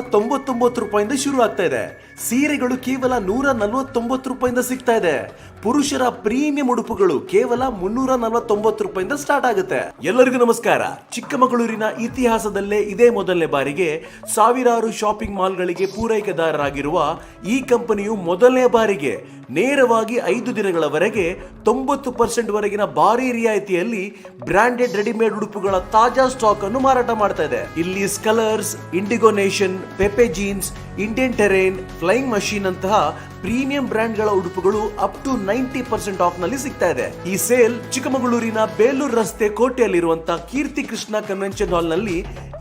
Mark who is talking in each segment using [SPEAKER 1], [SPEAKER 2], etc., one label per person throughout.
[SPEAKER 1] ತೊಂಬತ್ತೊಂಬತ್ತು ರೂಪಾಯಿಂದ ಶುರು ಆಗ್ತಾ ಇದೆ. ಸೀರೆಗಳು ಕೇವಲ ನೂರ ನಲವತ್ತೊಂಬತ್ತು ರೂಪಾಯಿಂದ ಸಿಗ್ತಾ ಇದೆ. ಪುರುಷರ ಪ್ರೀಮಿಯಂ ಉಡುಪುಗಳು ಕೇವಲ ಮುನ್ನೂರ ನಲವತ್ತೊಂಬತ್ತು ರೂಪಾಯಿಂದ ಸ್ಟಾರ್ಟ್ ಆಗುತ್ತೆ. ಎಲ್ಲರಿಗೂ ನಮಸ್ಕಾರ. ಚಿಕ್ಕಮಗಳೂರಿನ ಇತಿಹಾಸದಲ್ಲೇ ಇದೇ ಮೊದಲನೇ ಬಾರಿಗೆ ಸಾವಿರಾರು ಶಾಪಿಂಗ್ ಮಾಲ್ಗಳಿಗೆ ಪೂರೈಕೆದಾರರಾಗಿರುವ ಈ ಕಂಪನಿಯು ಮೊದಲನೇ ಬಾರಿಗೆ ನೇರವಾಗಿ ಐದು ದಿನಗಳವರೆಗೆ ತೊಂಬತ್ತು ಪರ್ಸೆಂಟ್ ವರೆಗಿನ ಭಾರಿ ರಿಯಾಯಿತಿಯಲ್ಲಿ ಬ್ರಾಂಡೆಡ್ ರೆಡಿಮೇಡ್ ಉಡುಪುಗಳ ತಾಜಾ ಸ್ಟಾಕ್ ಅನ್ನು ಮಾರಾಟ ಮಾಡ್ತಾ ಇದೆ. ಇಲ್ಲಿ Scullers nation Pepe Jeans, Indian Terrain, Flying Machine ಅಂತಹ ಪ್ರೀಮಿಯಂ ಬ್ರ್ಯಾಂಡ್ಗಳ ಉಡುಪುಗಳು ಅಪ್ ಟು ನೈಂಟಿ ಪರ್ಸೆಂಟ್ ಆಫ್ನಲ್ಲಿ ಸಿಗ್ತಾ ಇದೆ. ಈ ಸೇಲ್ ಚಿಕ್ಕಮಗಳೂರಿನ ಬೇಲೂರು ರಸ್ತೆ ಕೋಟೆಯಲ್ಲಿರುವಂತಹ ಕೀರ್ತಿ ಕೃಷ್ಣ ಕನ್ವೆನ್ಷನ್ ಹಾಲ್ನಲ್ಲಿ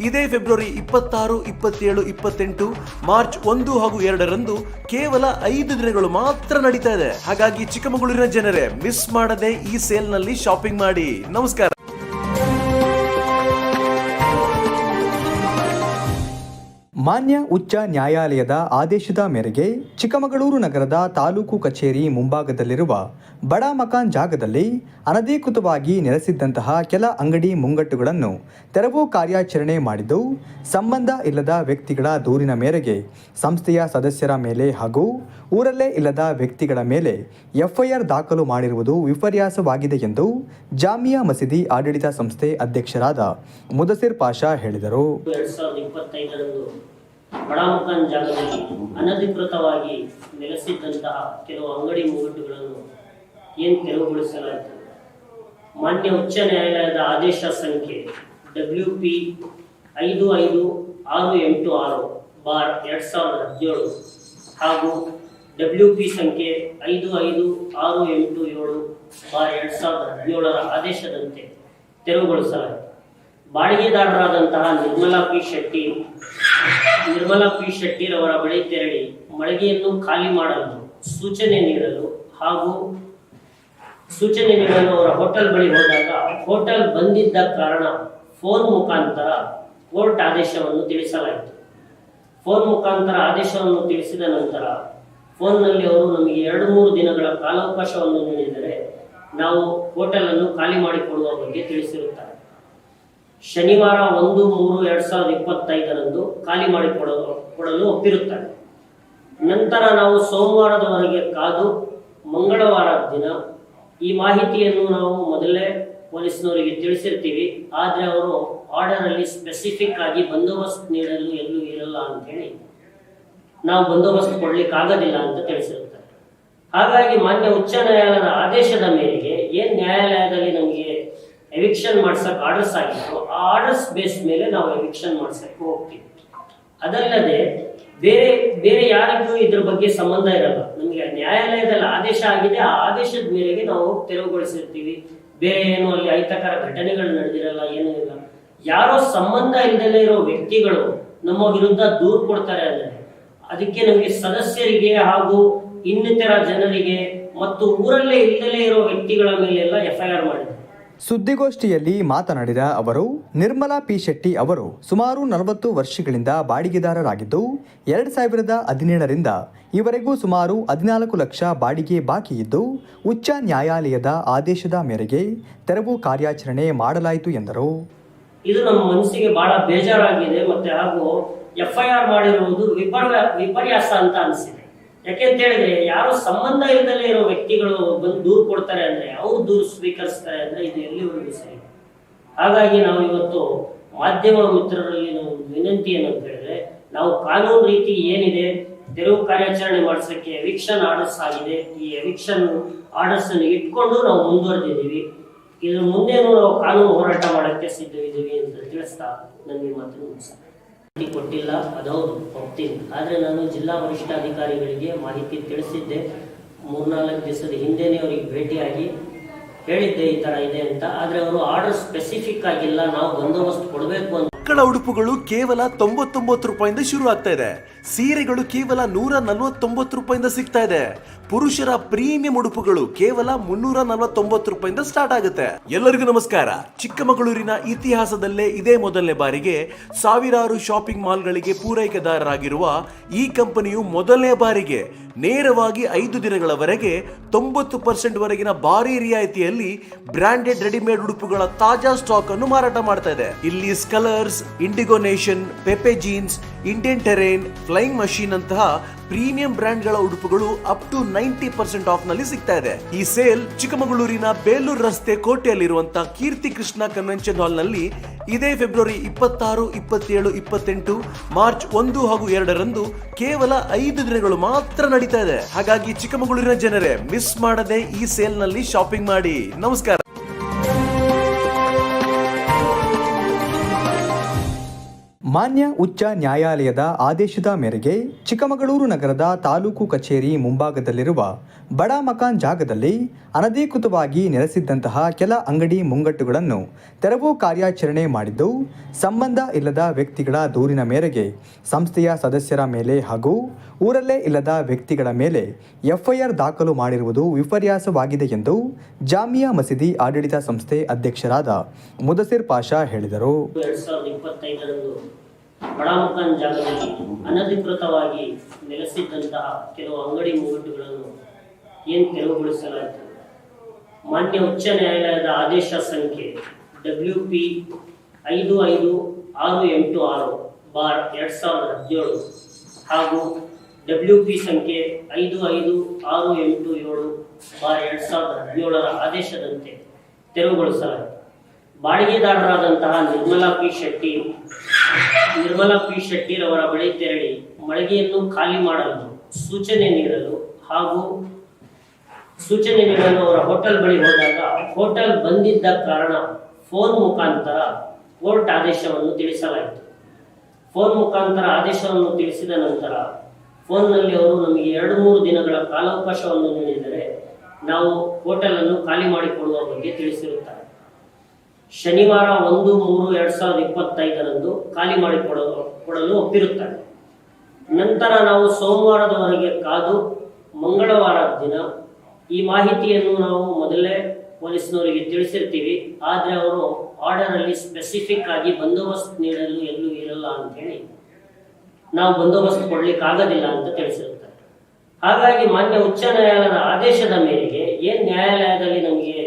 [SPEAKER 1] ಇದೇ ಫೆಬ್ರವರಿ ಇಪ್ಪತ್ತಾರು, ಇಪ್ಪತ್ತೇಳು, ಇಪ್ಪತ್ತೆಂಟು, ಮಾರ್ಚ್ ಒಂದು ಹಾಗೂ ಎರಡರಂದು ಕೇವಲ ಐದು ದಿನಗಳು ಮಾತ್ರ ನಡೀತಾ ಇದೆ. ಹಾಗಾಗಿ ಚಿಕ್ಕಮಗಳೂರಿನ ಜನರೇ, ಮಿಸ್ ಮಾಡದೆ ಈ ಸೇಲ್ನಲ್ಲಿ ಶಾಪಿಂಗ್ ಮಾಡಿ. ನಮಸ್ಕಾರ.
[SPEAKER 2] ಮಾನ್ಯ ಉಚ್ಚ ನ್ಯಾಯಾಲಯದ ಆದೇಶದ ಮೇರೆಗೆ ಚಿಕ್ಕಮಗಳೂರು ನಗರದ ತಾಲೂಕು ಕಚೇರಿ ಮುಂಭಾಗದಲ್ಲಿರುವ ಬಡ ಮಕಾನ್ ಜಾಗದಲ್ಲಿ ಅನಧಿಕೃತವಾಗಿ ನೆಲೆಸಿದ್ದಂತಹ ಕೆಲ ಅಂಗಡಿ ಮುಂಗಟ್ಟುಗಳನ್ನು ತೆರವು ಕಾರ್ಯಾಚರಣೆ ಮಾಡಿದ್ದು, ಸಂಬಂಧ ಇಲ್ಲದ ವ್ಯಕ್ತಿಗಳ ದೂರಿನ ಮೇರೆಗೆ ಸಂಸ್ಥೆಯ ಸದಸ್ಯರ ಮೇಲೆ ಹಾಗೂ ಊರಲ್ಲೇ ಇಲ್ಲದ ವ್ಯಕ್ತಿಗಳ ಮೇಲೆ ಎಫ್ಐಆರ್ ದಾಖಲು ಮಾಡಿರುವುದು ವಿಪರ್ಯಾಸವಾಗಿದೆ ಎಂದು ಜಾಮಿಯಾ ಮಸೀದಿ ಆಡಳಿತ ಸಂಸ್ಥೆ ಅಧ್ಯಕ್ಷರಾದ ಮುದಸಿರ್ ಪಾಷಾ ಹೇಳಿದರು.
[SPEAKER 3] ಬಡಾಮಕಾನ್ ಜಾಗದಲ್ಲಿ ಅನಧಿಕೃತವಾಗಿ ನೆಲೆಸಿದ್ದಂತಹ ಕೆಲವು ಅಂಗಡಿ ಮುಂಗಟ್ಟುಗಳನ್ನು ಏನು ತೆರವುಗೊಳಿಸಲಾಯಿತು? ಮಾನ್ಯ ಉಚ್ಚ ನ್ಯಾಯಾಲಯದ ಆದೇಶ ಸಂಖ್ಯೆ ಡಬ್ಲ್ಯೂ ಪಿ ಐದು ಐದು ಆರು ಎಂಟು ಆರು ಬಾರ್ ಎರಡ್ ಸಾವಿರದ ಹದಿನೇಳು ಹಾಗೂ ಡಬ್ಲ್ಯೂ ಪಿ ಸಂಖ್ಯೆ ಐದು ಐದು ಆರು ಎಂಟು ಏಳು ಬಾರ್ ಎರಡ್ ಸಾವಿರದ ಹದಿನೇಳರ ಆದೇಶದಂತೆ ತೆರವುಗೊಳಿಸಲಾಯಿತು. ಬಾಡಿಗೆದಾರರಾದಂತಹ ನಿರ್ಮಲಾ ಪಿ ಶೆಟ್ಟಿ, ನಿರ್ಮಲಾ ಪಿ ಶೆಟ್ಟಿರವರ ಬಳಿ ತೆರಳಿ ಮಳಿಗೆಯನ್ನು ಖಾಲಿ ಮಾಡಲು ಸೂಚನೆ ನೀಡಲು ಹಾಗೂ ಸೂಚನೆ ನೀಡಲು ಅವರ ಹೋಟೆಲ್ ಬಳಿ ಹೋದಾಗ ಹೋಟೆಲ್ ಬಂದಿದ್ದ ಕಾರಣ ಫೋನ್ ಮುಖಾಂತರ ಕೋರ್ಟ್ ಆದೇಶವನ್ನು ತಿಳಿಸಲಾಯಿತು. ಫೋನ್ ಮುಖಾಂತರ ಆದೇಶವನ್ನು ತಿಳಿಸಿದ ನಂತರ ಫೋನ್ನಲ್ಲಿ ಅವರು ನಮಗೆ ಎರಡು ಮೂರು ದಿನಗಳ ಕಾಲಾವಕಾಶವನ್ನು ನೀಡಿದರೆ ನಾವು ಹೋಟೆಲ್ ಅನ್ನು ಖಾಲಿ ಮಾಡಿಕೊಳ್ಳುವ ಬಗ್ಗೆ ತಿಳಿಸಿರುತ್ತಾರೆ. ಶನಿವಾರ ಒಂದು ಮೂರು ಎರಡ್ ಸಾವಿರದ ಇಪ್ಪತ್ತೈದರಂದು ಖಾಲಿ ಮಾಡಿಕೊಡಲು ಕೊಡಲು ಒಪ್ಪಿರುತ್ತಾರೆ ನಂತರ ನಾವು ಸೋಮವಾರದವರೆಗೆ ಕಾದು ಮಂಗಳವಾರ ದಿನ ಈ ಮಾಹಿತಿಯನ್ನು ನಾವು ಮೊದಲೇ ಪೊಲೀಸ್ನವರಿಗೆ ತಿಳಿಸಿರ್ತೀವಿ. ಆದರೆ ಅವರು ಆರ್ಡರ್ ಅಲ್ಲಿ ಸ್ಪೆಸಿಫಿಕ್ ಆಗಿ ಬಂದೋಬಸ್ತ್ ನೀಡಲು ಎಲ್ಲೂ ಇರಲ್ಲ ಅಂತ ಹೇಳಿ ನಾವು ಬಂದೋಬಸ್ತ್ ಕೊಡ್ಲಿಕ್ಕೆ ಆಗೋದಿಲ್ಲ ಅಂತ ತಿಳಿಸಿರುತ್ತಾರೆ. ಹಾಗಾಗಿ ಮಾನ್ಯ ಉಚ್ಚ ನ್ಯಾಯಾಲಯದ ಆದೇಶದ ಮೇರೆಗೆ ಏನ್ ನ್ಯಾಯಾಲಯದಲ್ಲಿ ನಮಗೆ ಎವಿಕ್ಷನ್ ಮಾಡ್ಸಕ್ ಆರ್ಡರ್ಸ್ ಆಗಿತ್ತು. ಆ ಆರ್ಡರ್ಸ್ ಬೇಸ್ ಮೇಲೆ ನಾವು ಎವಿಕ್ಷನ್ ಮಾಡ್ಸಕ್ಕೆ ಹೋಗ್ತೀವಿ. ಅದಲ್ಲದೆ ಬೇರೆ ಬೇರೆ ಯಾರಿಗೂ ಇದ್ರ ಬಗ್ಗೆ ಸಂಬಂಧ ಇರಲ್ಲ. ನಮಗೆ ನ್ಯಾಯಾಲಯದಲ್ಲಿ ಆದೇಶ ಆಗಿದೆ. ಆ ಆದೇಶದ ಮೇರೆಗೆ ನಾವು ತೆರವುಗೊಳಿಸಿರ್ತೀವಿ. ಬೇರೆ ಏನು ಅಲ್ಲಿ ಅಹಿತಕರ ಘಟನೆಗಳು ನಡೆದಿರಲ್ಲ, ಏನೂ ಇಲ್ಲ. ಯಾರೋ ಸಂಬಂಧ ಇಲ್ಲದಲೇ ಇರೋ ವ್ಯಕ್ತಿಗಳು ನಮ್ಮ ವಿರುದ್ಧ ದೂರ್ ಕೊಡ್ತಾರೆ ಅಂದರೆ ಅದಕ್ಕೆ ನಮಗೆ ಸದಸ್ಯರಿಗೆ ಹಾಗೂ ಇನ್ನಿತರ ಜನರಿಗೆ ಮತ್ತು ಊರಲ್ಲೇ ಇಲ್ಲದಲೇ ಇರೋ ವ್ಯಕ್ತಿಗಳ ಮೇಲೆಲ್ಲ ಎಫ್ಐಆರ್ ಮಾಡಿದ್ದಾರೆ
[SPEAKER 2] ಸುದ್ದಿಗೋಷ್ಠಿಯಲ್ಲಿ ಮಾತನಾಡಿದ ಅವರು, ನಿರ್ಮಲಾ ಪಿ ಶೆಟ್ಟಿ ಅವರು ಸುಮಾರು ನಲವತ್ತು ವರ್ಷಗಳಿಂದ ಬಾಡಿಗೆದಾರರಾಗಿದ್ದು, ಎರಡು ಸಾವಿರದ ಹದಿನೇಳರಿಂದ ಈವರೆಗೂ ಸುಮಾರು ಹದಿನಾಲ್ಕು ಲಕ್ಷ ಬಾಡಿಗೆ ಬಾಕಿ ಇದ್ದು, ಉಚ್ಚ ನ್ಯಾಯಾಲಯದ ಆದೇಶದ ಮೇರೆಗೆ ತೆರವು ಕಾರ್ಯಾಚರಣೆ ಮಾಡಲಾಯಿತು ಎಂದರು.
[SPEAKER 3] ಇದು ನಮ್ಮ ಮನಸ್ಸಿಗೆ ಬಹಳ ಬೇಜಾರಾಗಿದೆ, ಮತ್ತೆ ಹಾಗೂ ಎಫ್ಐಆರ್ ಮಾಡಿರುವುದು ವಿಪರ್ಯಾಸ ಅಂತ ಅನಿಸಿದೆ. ಯಾಕೆಂತ ಹೇಳಿದ್ರೆ, ಯಾರು ಸಂಬಂಧ ಇಲ್ಲದಲೇ ಇರೋ ವ್ಯಕ್ತಿಗಳು ಬಂದು ದೂರು ಕೊಡ್ತಾರೆ ಅಂದ್ರೆ, ಅವ್ರು ದೂರು ಸ್ವೀಕರಿಸ್ತಾರೆ ಅಂದ್ರೆ ಇದು ಎಲ್ಲಿವರೆಗೂ ಸರಿ? ಹಾಗಾಗಿ ನಾವು ಇವತ್ತು ಮಾಧ್ಯಮ ಮಿತ್ರರಲ್ಲಿ ನಾವು ವಿನಂತಿ ಏನಂತ ಹೇಳಿದ್ರೆ, ನಾವು ಕಾನೂನು ರೀತಿ ಏನಿದೆ, ತೆರವು ಕಾರ್ಯಾಚರಣೆ ಮಾಡಿಸಕ್ಕೆ ಎವಿಕ್ಷನ್ ಆರ್ಡರ್ಸ್ ಆಗಿದೆ. ಈ ಎವಿಕ್ಷನ್ ಆರ್ಡರ್ಸ್ ಅನ್ನು ಇಟ್ಕೊಂಡು ನಾವು ಮುಂದುವರೆದಿದ್ದೀವಿ. ಇದ್ರ ಮುಂದೇನು ನಾವು ಕಾನೂನು ಹೋರಾಟ ಮಾಡಕ್ಕೆ ಸಿದ್ಧವಿದ್ದೀವಿ ಅಂತ ತಿಳಿಸ್ತಾ ನನಗೆ ಮಾತು ಮುಗಿಸ್ತೀನಿ. ಕೊಟ್ಟಿಲ್ಲ ಅದೌದು ಒಪ್ತೀನಿ. ಆದರೆ ನಾನು ಜಿಲ್ಲಾ ವರಿಷ್ಠಾಧಿಕಾರಿಗಳಿಗೆ ಮಾಹಿತಿ ತಿಳಿಸಿದ್ದೆ. ಮೂರ್ನಾಲ್ಕು ದಿವಸದ ಹಿಂದೆನೇ ಅವರಿಗೆ ಭೇಟಿಯಾಗಿ ಹೇಳಿದ್ದೆ ಈ ತರ ಇದೆ ಅಂತ. ಆದರೆ ಅವರು ಆರ್ಡರ್ ಸ್ಪೆಸಿಫಿಕ್ ಆಗಿಲ್ಲ, ನಾವು ಬಂದೋಬಸ್ತ್ ಕೊಡಬೇಕು ಅಂತ
[SPEAKER 1] ಮಕ್ಕಳ ಉಡುಪುಗಳು ಕೇವಲ ತೊಂಬತ್ತೊಂಬತ್ತು ರೂಪಾಯಿಂದ ಶುರು ಆಗ್ತಾ ಇದೆ. ಸೀರೆಗಳು ಕೇವಲ ನೂರ ನಲವತ್ತೊಂಬತ್ತು ರೂಪಾಯಿಂದ ಸಿಗ್ತಾ ಇದೆ. ಪುರುಷರ ಪ್ರೀಮಿಯಂ ಉಡುಪುಗಳು ಕೇವಲ ಮುನ್ನೂರ ನಲವತ್ತೊಂಬತ್ತು ರೂಪಾಯಿಂದ ಸ್ಟಾರ್ಟ್ ಆಗುತ್ತೆ. ಎಲ್ಲರಿಗೂ ನಮಸ್ಕಾರ. ಚಿಕ್ಕಮಗಳೂರಿನ ಇತಿಹಾಸದಲ್ಲೇ ಇದೇ ಮೊದಲನೇ ಬಾರಿಗೆ ಸಾವಿರಾರು ಶಾಪಿಂಗ್ ಮಾಲ್ಗಳಿಗೆ ಪೂರೈಕೆದಾರರಾಗಿರುವ ಈ ಕಂಪನಿಯು ಮೊದಲನೇ ಬಾರಿಗೆ ನೇರವಾಗಿ ಐದು ದಿನಗಳವರೆಗೆ ತೊಂಬತ್ತು ಪರ್ಸೆಂಟ್ ವರೆಗಿನ ಭಾರಿ ರಿಯಾಯಿತಿಯಲ್ಲಿ ಬ್ರಾಂಡೆಡ್ ರೆಡಿಮೇಡ್ ಉಡುಪುಗಳ ತಾಜಾ ಸ್ಟಾಕ್ ಅನ್ನು ಮಾರಾಟ ಮಾಡ್ತಾ ಇದೆ. ಇಲ್ಲಿ Scullers travels Indigo Pepe Jeans, Indian Terrain, Flying Machine ಅಂತಹ ಪ್ರೀಮಿಯಂ ಬ್ರ್ಯಾಂಡ್ಗಳ ಉಡುಪುಗಳು ಅಪ್ ಟು ನೈಂಟಿ ಪರ್ಸೆಂಟ್ ಆಫ್ನಲ್ಲಿ ಸಿಗ್ತಾ ಇದೆ. ಈ ಸೇಲ್ ಚಿಕ್ಕಮಗಳೂರಿನ ಬೇಲೂರು ರಸ್ತೆ ಕೋಟೆಯಲ್ಲಿರುವಂತಹ ಕೀರ್ತಿ ಕೃಷ್ಣ ಕನ್ವೆನ್ಷನ್ ಹಾಲ್ನಲ್ಲಿ ಇದೇ ಫೆಬ್ರವರಿ ಇಪ್ಪತ್ತಾರು, ಇಪ್ಪತ್ತೇಳು, ಇಪ್ಪತ್ತೆಂಟು, ಮಾರ್ಚ್ ಒಂದು ಹಾಗೂ ಎರಡರಂದು ಕೇವಲ ಐದು ದಿನಗಳು ಮಾತ್ರ ನಡೀತಾ ಇದೆ. ಹಾಗಾಗಿ ಚಿಕ್ಕಮಗಳೂರಿನ ಜನರೇ, ಮಿಸ್ ಮಾಡದೆ ಈ ಸೇಲ್ನಲ್ಲಿ ಶಾಪಿಂಗ್ ಮಾಡಿ. ನಮಸ್ಕಾರ.
[SPEAKER 2] ಮಾನ್ಯ ಉಚ್ಚ ನ್ಯಾಯಾಲಯದ ಆದೇಶದ ಮೇರೆಗೆ ಚಿಕ್ಕಮಗಳೂರು ನಗರದ ತಾಲೂಕು ಕಚೇರಿ ಮುಂಭಾಗದಲ್ಲಿರುವ ಬಡ ಮಕಾನ್ ಜಾಗದಲ್ಲಿ ಅನಧಿಕೃತವಾಗಿ ನೆಲೆಸಿದ್ದಂತಹ ಕೆಲ ಅಂಗಡಿ ಮುಂಗಟ್ಟುಗಳನ್ನು ತೆರವು ಕಾರ್ಯಾಚರಣೆ ಮಾಡಿದ್ದು, ಸಂಬಂಧ ಇಲ್ಲದ ವ್ಯಕ್ತಿಗಳ ದೂರಿನ ಮೇರೆಗೆ ಸಂಸ್ಥೆಯ ಸದಸ್ಯರ ಮೇಲೆ ಹಾಗೂ ಊರಲ್ಲೇ ಇಲ್ಲದ ವ್ಯಕ್ತಿಗಳ ಮೇಲೆ ಎಫ್ಐಆರ್ ದಾಖಲು ಮಾಡಿರುವುದು ವಿಪರ್ಯಾಸವಾಗಿದೆ ಎಂದು ಜಾಮಿಯಾ ಮಸೀದಿ ಆಡಳಿತ ಸಂಸ್ಥೆ ಅಧ್ಯಕ್ಷರಾದ ಮುದಸಿರ್ ಪಾಷಾ ಹೇಳಿದರು.
[SPEAKER 3] ಬಡಾಮಕಾನ್ ಜಾಗದಲ್ಲಿ ಅನಧಿಕೃತವಾಗಿ ನೆಲೆಸಿದ್ದಂತಹ ಕೆಲವು ಅಂಗಡಿ ಮುಂಗಟ್ಟುಗಳನ್ನು ಏನು ತೆರವುಗೊಳಿಸಲಾಯಿತು? ಮಾನ್ಯ ಉಚ್ಚ ನ್ಯಾಯಾಲಯದ ಆದೇಶ ಸಂಖ್ಯೆ ಡಬ್ಲ್ಯೂ ಪಿ ಐದು ಐದು ಆರು ಎಂಟು ಆರು ಬಾರ್ ಎರಡ್ ಸಾವಿರದ ಹದಿನೇಳು ಹಾಗೂ ಡಬ್ಲ್ಯೂ ಪಿ ಸಂಖ್ಯೆ ಐದು ಐದು ಆರು ಎಂಟು ಏಳು ಬಾರ್ ಎರಡ್ ಸಾವಿರದ ಹದಿನೇಳರ ಆದೇಶದಂತೆ ತೆರವುಗೊಳಿಸಲಾಯಿತು. ಬಾಡಿಗೆದಾರರಾದಂತಹ ನಿರ್ಮಲಾ ಪಿ ಶೆಟ್ಟಿ, ನಿರ್ಮಲಾ ಪಿ ಶೆಟ್ಟಿರವರ ಬಳಿ ತೆರಳಿ ಮಳಿಗೆಯನ್ನು ಖಾಲಿ ಮಾಡಲು ಸೂಚನೆ ನೀಡಲು ಹಾಗೂ ಸೂಚನೆ ನೀಡಲು ಅವರ ಹೋಟೆಲ್ ಬಳಿ ಹೋದಾಗ ಹೋಟೆಲ್ ಬಂದಿದ್ದ ಕಾರಣ ಫೋನ್ ಮುಖಾಂತರ ಕೋರ್ಟ್ ಆದೇಶವನ್ನು ತಿಳಿಸಲಾಯಿತು. ಫೋನ್ ಮುಖಾಂತರ ಆದೇಶವನ್ನು ತಿಳಿಸಿದ ನಂತರ ಫೋನ್ನಲ್ಲಿ ಅವರು ನಮಗೆ ಎರಡು ಮೂರು ದಿನಗಳ ಕಾಲಾವಕಾಶವನ್ನು ನೀಡಿದರೆ ನಾವು ಹೋಟೆಲ್ ಅನ್ನು ಖಾಲಿ ಮಾಡಿಕೊಳ್ಳುವ ಬಗ್ಗೆ ತಿಳಿಸಿರುತ್ತಾರೆ. ಶನಿವಾರ ಒಂದು, ಮೂರು, ಎರಡ್ ಸಾವಿರದ ಇಪ್ಪತ್ತೈದರಂದು ಖಾಲಿ ಮಾಡಿಕೊಡಲು, ಕೊಡಲು ಒಪ್ಪಿರುತ್ತಾರೆ ನಂತರ ನಾವು ಸೋಮವಾರದವರೆಗೆ ಕಾದು ಮಂಗಳವಾರ ದಿನ ಈ ಮಾಹಿತಿಯನ್ನು ನಾವು ಮೊದಲೇ ಪೊಲೀಸ್ನವರಿಗೆ ತಿಳಿಸಿರ್ತೀವಿ. ಆದರೆ ಅವರು ಆರ್ಡರ್ ಅಲ್ಲಿ ಸ್ಪೆಸಿಫಿಕ್ ಆಗಿ ಬಂದೋಬಸ್ತ್ ನೀಡಲು ಎಲ್ಲೂ ಇರಲ್ಲ ಅಂತ ಹೇಳಿ ನಾವು ಬಂದೋಬಸ್ತ್ ಕೊಡ್ಲಿಕ್ಕೆ ಆಗೋದಿಲ್ಲ ಅಂತ ತಿಳಿಸಿರುತ್ತಾರೆ. ಹಾಗಾಗಿ ಮಾನ್ಯ ಉಚ್ಚ ನ್ಯಾಯಾಲಯದ ಆದೇಶದ ಮೇರೆಗೆ ಏನ್ ನ್ಯಾಯಾಲಯದಲ್ಲಿ ನಮಗೆ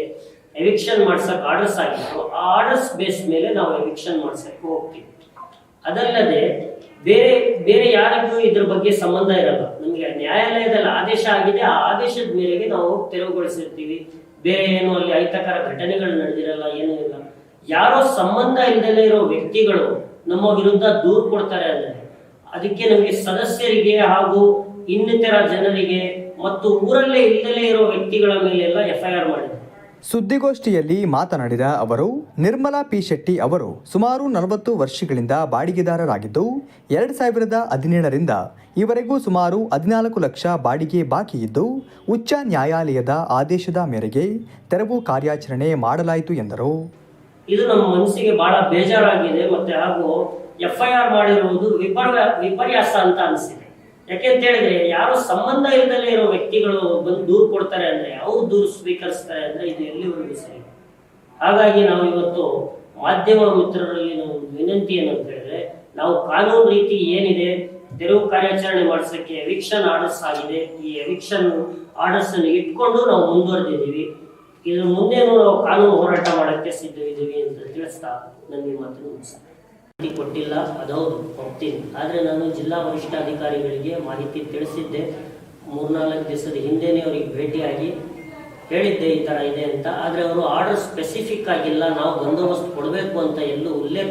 [SPEAKER 3] ಎವಿಕ್ಷನ್ ಮಾಡ್ಸಕ್ ಆರ್ಡರ್ಸ್ ಆಗಿತ್ತು. ಆ ಆರ್ಡರ್ಸ್ ಬೇಸ್ ಮೇಲೆ ನಾವು ಎವಿಕ್ಷನ್ ಮಾಡ್ಸಕ್ಕೆ ಹೋಗ್ತೀವಿ. ಅದಲ್ಲದೆ ಬೇರೆ ಬೇರೆ ಯಾರಿಗೂ ಇದ್ರ ಬಗ್ಗೆ ಸಂಬಂಧ ಇರಲ್ಲ. ನಮಗೆ ನ್ಯಾಯಾಲಯದಲ್ಲಿ ಆದೇಶ ಆಗಿದೆ. ಆ ಆದೇಶದ ಮೇರೆಗೆ ನಾವು ತೆರವುಗೊಳಿಸಿರ್ತೀವಿ. ಬೇರೆ ಏನು ಅಲ್ಲಿ ಅಹಿತಕರ ಘಟನೆಗಳು ನಡೆದಿರಲ್ಲ, ಏನೂ ಇಲ್ಲ. ಯಾರೋ ಸಂಬಂಧ ಇಲ್ಲದೆ ಇರೋ ವ್ಯಕ್ತಿಗಳು ನಮ್ಮ ವಿರುದ್ಧ ದೂರ್ ಕೊಡ್ತಾರೆ ಅಂದ್ರೆ ಅದಕ್ಕೆ ನಮಗೆ ಸದಸ್ಯರಿಗೆ ಹಾಗೂ ಇನ್ನಿತರ ಜನರಿಗೆ ಮತ್ತು ಊರಲ್ಲೇ ಇಲ್ಲದಲೇ ಇರೋ ವ್ಯಕ್ತಿಗಳ ಮೇಲೆಲ್ಲ ಎಫ್ಐಆರ್ ಮಾಡಿದೆ
[SPEAKER 2] ಸುದ್ದಿಗೋಷ್ಠಿಯಲ್ಲಿ ಮಾತನಾಡಿದ ಅವರು, ನಿರ್ಮಲಾ ಪಿ ಶೆಟ್ಟಿ ಅವರು ಸುಮಾರು ನಲವತ್ತು ವರ್ಷಗಳಿಂದ ಬಾಡಿಗೆದಾರರಾಗಿದ್ದು, ಎರಡು ಸಾವಿರದ ಹದಿನೇಳರಿಂದ ಈವರೆಗೂ ಸುಮಾರು ಹದಿನಾಲ್ಕು ಲಕ್ಷ ಬಾಡಿಗೆ ಬಾಕಿ ಇದ್ದು, ಉಚ್ಚ ನ್ಯಾಯಾಲಯದ ಆದೇಶದ ಮೇರೆಗೆ ತೆರವು ಕಾರ್ಯಾಚರಣೆ ಮಾಡಲಾಯಿತು ಎಂದರು.
[SPEAKER 3] ಇದು ನಮ್ಮ ಮನಸ್ಸಿಗೆ ಬಹಳ ಬೇಜಾರಾಗಿದೆ, ಮತ್ತೆ ಹಾಗೂ ಎಫ್ಐಆರ್ ಮಾಡಿರುವುದು ವಿಪರ್ಯ ವಿಪರ್ಯಾಸ ಅಂತ ಅನಿಸಿದೆ. ಯಾಕೆಂತ ಹೇಳಿದ್ರೆ, ಯಾರು ಸಂಬಂಧ ಇಲ್ಲದಲೇ ಇರೋ ವ್ಯಕ್ತಿಗಳು ಬಂದು ದೂರು ಕೊಡ್ತಾರೆ ಅಂದ್ರೆ, ಅವ್ರು ದೂರು ಸ್ವೀಕರಿಸ್ತಾರೆ ಅಂದ್ರೆ ಇದು ಒಂದು ಸರಿ? ಹಾಗಾಗಿ ನಾವು ಇವತ್ತು ಮಾಧ್ಯಮ ಮಿತ್ರರಲ್ಲಿ ನಾವು ವಿನಂತಿ ಏನಂತ ಹೇಳಿದ್ರೆ, ನಾವು ಕಾನೂನು ರೀತಿ ಏನಿದೆ, ತೆರವು ಕಾರ್ಯಾಚರಣೆ ಮಾಡಿಸಕ್ಕೆ ಎವಿಕ್ಷನ್ ಆರ್ಡರ್ಸ್ ಆಗಿದೆ. ಈ ಎವಿಕ್ಷನ್ ಆರ್ಡರ್ಸ್ ಅನ್ನು ಇಟ್ಕೊಂಡು ನಾವು ಮುಂದುವರೆದಿದ್ದೀವಿ. ಇದ್ರ ಮುಂದೇನು ನಾವು ಕಾನೂನು ಹೋರಾಟ ಮಾಡಕ್ಕೆ ಸಿದ್ಧವಿದ್ದೀವಿ ಅಂತ ತಿಳಿಸ್ತಾ ನನ್ನ ಮಾತನ್ನು ಮುಗಿಸ್ತೀನಿ. ಕೊಟ್ಟಿಲ್ಲ. ಅದೌದು ಹೋಗ್ತೀನಿ ಆದರೆ ನಾನು ಜಿಲ್ಲಾ ವರಿಷ್ಠಾಧಿಕಾರಿಗಳಿಗೆ ಮಾಹಿತಿ ತಿಳಿಸಿದ್ದೆ. ಮೂರ್ನಾಲ್ಕು ದಿವಸದ ಹಿಂದೆನೇ ಅವರಿಗೆ ಭೇಟಿಯಾಗಿ ಹೇಳಿದ್ದೆ ಈ ಥರ ಇದೆ ಅಂತ. ಆದರೆ ಅವರು ಆರ್ಡರ್ ಸ್ಪೆಸಿಫಿಕ್ ಆಗಿಲ್ಲ, ನಾವು ಬಂದೋಬಸ್ತ್ ಕೊಡಬೇಕು ಅಂತ ಎಲ್ಲೂ ಉಲ್ಲೇಖ